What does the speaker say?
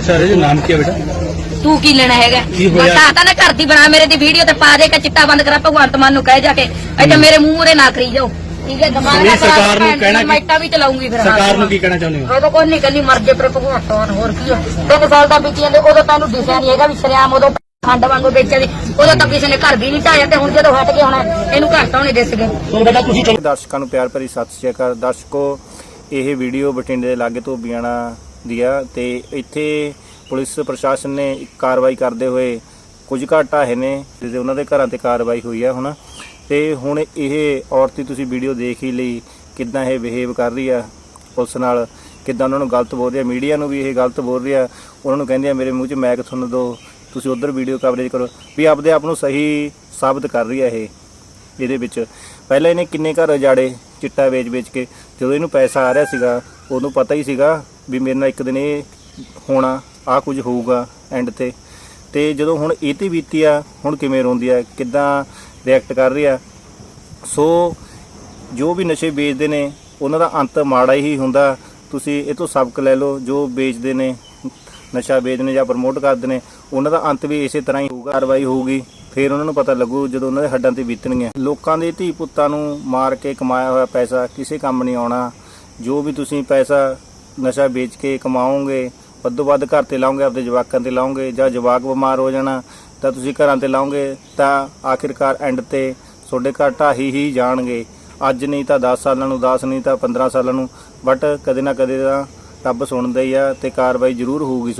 ਅੱਛਾ ਰਜੇ ਨਾਮ ਕੀ ਹੈ ਬੇਟਾ? ਤੂੰ ਕੀ ਲੈਣਾ ਹੈਗਾ? ਕੀ ਹੋਇਆ? ਬਤਾ ਤਾਂ ਨਾ ਘਰ ਦੀ ਬਣਾ ਮੇਰੇ ਦੀ ਵੀਡੀਓ ਤੇ ਪਾ ਦੇ ਕੇ ਚਿੱਟਾ ਬੰਦ ਕਰਾ ਭਗਵੰਤ ਮਾਨ ਨੂੰ ਕਹਿ ਜਾ ਕੇ। ਇੱਥੇ ਮੇਰੇ ਮੂੰਹ ਮੂਰੇ ਨਾ ਕਰੀ ਜਾਓ। ਠੀਕ ਹੈ ਦਿਮਾਗ ਨਹੀਂ, ਨਾ ਖਰਾਬ ਸਰਕਾਰ ਨੂੰ ਭੈਣ ਦੀ ਕਹਿਣਾ ਕੀ- ਮਾਈਟਾਂ ਵੀ ਚਲਾਉਂਗੀ ਫਿਰ। ਸਰਕਾਰ ਨੂੰ ਕੀ ਕਹਿਣਾ ਚਾਹੁੰਦੇ ਹੋ? ਉਦੋਂ ਕੋਈ ਨਹੀਂ ਕਹਿੰਦੀ ਮਰ ਜੇ ਪਰ ਭਗਵੰਤ ਮਾਨ ਹੋਰ ਕੀ ਹੈ ਤਿੰਨ ਸਾਲ ਦਾ ਬੀਤੀ ਜਾਂਦੇ ਉਦੋਂ ਤੈਨੂੰ ਦਿਸਿਆ ਨਹੀਂ ਹੈਗਾ ਵੀ ਸ਼ਰਿਆਮ ਉਦੋਂ ਖੰਡ ਵਾਂਗੂ ਵੇਚਿਆ ਸੀ। ਉਦੋਂ ਤਾਂ ਕਿਸੇ ਨੇ ਘਰ ਵੀ ਨਹੀਂ ਢਾਇਆ ਤੇ ਹੁਣ ਜਦੋਂ ਹਟ ਕੇ ਹੁਣ ਇਹਨੂੰ ਘਰ ਤਾਂ ਨਹੀਂ ਦਿਸ ਗਏ। ਹੁਣ ਬੇਟਾ ਤੁਸੀਂ ਚਲੋ। ਦਰਸ਼ਕਾਂ ਨੂੰ ਪਿਆਰ ਭਰੀ ਸਤਿ ਸ਼੍ਰੀ ਅਕਾਲ। ਦਰਸ਼ਕੋ ਇਹ ਵੀਡੀਓ ਬਠਿੰਡੇ ਦੇ ਲਾਗੇ ਤੋਂ ਬਿਆਣਾ ਦੀ ਆ ਤੇ ਇੱਥੇ ਪੁਲਿਸ ਪ੍ਰਸ਼ਾਸਨ ਨੇ ਇੱਕ ਕਾਰਵਾਈ ਕਰਦੇ ਹੋਏ ਕੁਝ ਘੱਟ ਆਏ ਨੇ ਜਿਹਦੇ ਉਹਨਾਂ ਦੇ ਘਰਾਂ ਤੇ ਕਾਰਵਾਈ ਹੋਈ ਆ ਹੁਣ। ਤੇ ਹੁਣ ਇਹ ਔਰਤ ਦੀ ਤੁਸੀਂ ਵੀਡੀਓ ਦੇਖ ਹੀ ਲਈ ਕਿੱਦਾਂ ਇਹ ਬਿਹੇਵ ਕਰ ਰਹੀ ਆ ਪੁਲਿਸ ਨਾਲ, ਕਿੱਦਾਂ ਉਹਨਾਂ ਨੂੰ ਗਲਤ ਬੋਲ ਰਹੀ ਆ ਮੀਡੀਆ ਨੂੰ ਵੀ ਇਹ ਗਲਤ ਬੋਲ ਰਹੀ ਆ ਉਹਨਾਂ ਨੂੰ ਕਹਿੰਦੇ ਆ, ਮੇਰੇ ਮੂੰਹ 'ਚ ਮੈਕ ਸੁਣ ਦਿਓ ਤੁਸੀਂ ਉਧਰ ਵੀਡੀਓ ਕਵਰੇਜ ਕਰੋ। ਵੀ ਆਪਦੇ ਆਪ ਨੂੰ ਸਹੀ ਸਾਬਤ ਕਰ ਰਹੀ ਆ ਇਹ, ਇਹਦੇ ਵਿੱਚ। ਪਹਿਲਾਂ ਇਹਨੇ ਕਿੰਨੇ ਘਰ ਉਜਾੜੇ, ਚਿੱਟਾ ਵੇਚ-ਵੇਚ ਕੇ, ਜਦੋਂ ਇਹਨੂੰ ਪੈਸਾ ਆ ਰਿਹਾ ਸੀਗਾ, ਉਹਨੂੰ ਪਤਾ ਹੀ ਸੀਗਾ ਵੀ ਮੇਰੇ ਨਾਲ ਇੱਕ ਦਿਨ ਇਹ ਹੋਣਾ ਆ ਕੁਝ ਹੋਊਗਾ ਐਂਡ ਤੇ। ਤੇ ਜਦੋਂ ਹੁਣ ਇਹ ਤੇ ਬੀਤੀ ਆ, ਹੁਣ ਕਿਵੇਂ ਰੋਂਦੀ ਆ, ਕਿੱਦਾਂ ਰਿਐਕਟ ਕਰ ਰਹੀ ਆ, ਸੋ ਜੋ ਵੀ ਨਸ਼ੇ ਵੇਚਦੇ ਨੇ, ਉਹਨਾਂ ਦਾ ਅੰਤ ਮਾੜਾ ਹੀ ਹੁੰਦਾ। ਤੁਸੀਂ ਇਹ ਤੋਂ ਸਬਕ ਲੈ ਲਓ, ਜੋ ਵੇਚਦੇ ਨੇ, ਨਸ਼ਾ ਵੇਚਦੇ ਨੇ ਜਾਂ ਪ੍ਰਮੋਟ ਕਰਦੇ ਨੇ, ਉਹਨਾਂ ਦਾ ਅੰਤ ਵੀ ਇਸੇ ਤਰ੍ਹਾਂ ਹੀ ਹੋਊਗਾ, ਕਾਰਵਾਈ ਹੋਊਗੀ। ਫਿਰ ਉਹਨਾਂ ਨੂੰ ਪਤਾ ਲੱਗੂ ਜਦੋਂ ਉਹਨਾਂ ਦੇ ਹੱਡਾਂ ਤੇ ਬੀਤਣਗੀਆਂ। ਲੋਕਾਂ ਦੇ ਧੀ ਪੁੱਤਾਂ ਨੂੰ ਮਾਰ ਕੇ ਕਮਾਇਆ ਹੋਇਆ ਪੈਸਾ, ਕਿਸੇ ਕੰਮ ਨਹੀਂ ਆਉਣਾ। ਜੋ ਵੀ ਤੁਸੀਂ ਪੈਸਾ ਨਸ਼ਾ ਵੇਚ ਕੇ ਕਮਾਓਗੇ, ਵੱਧੋ ਵੱਧ ਘਰ ਤੇ ਲਾਉਂਗੇ ਆਪਣੇ ਜਵਾਕਾਂ ਤੇ ਲਾਉਂਗੇ ਜਾਂ ਜਵਾਕ ਬਿਮਾਰ ਹੋ ਜਾਣਾ, ਤਾਂ ਤੁਸੀਂ ਘਰਾਂ ਤੇ ਲਾਓਗੇ, ਤਾਂ ਆਖਿਰਕਾਰ ਐਂਡ ਤੇ ਤੁਹਾਡੇ ਘਰ ਢਾਹੀ ਹੀ ਜਾਣਗੇ। ਅੱਜ ਨਹੀਂ ਤਾਂ 10 ਸਾਲਾਂ ਨੂੰ 10 ਨਹੀਂ ਤਾਂ 15 ਸਾਲਾਂ ਨੂੰ ਬਟ ਕਦੇ ਨਾ ਕਦੇ ਤਾਂ ਰੱਬ ਸੁਣਦਾ ਹੀ ਆ ਤੇ ਕਾਰਵਾਈ ਜ਼ਰੂਰ ਹੋਊਗੀ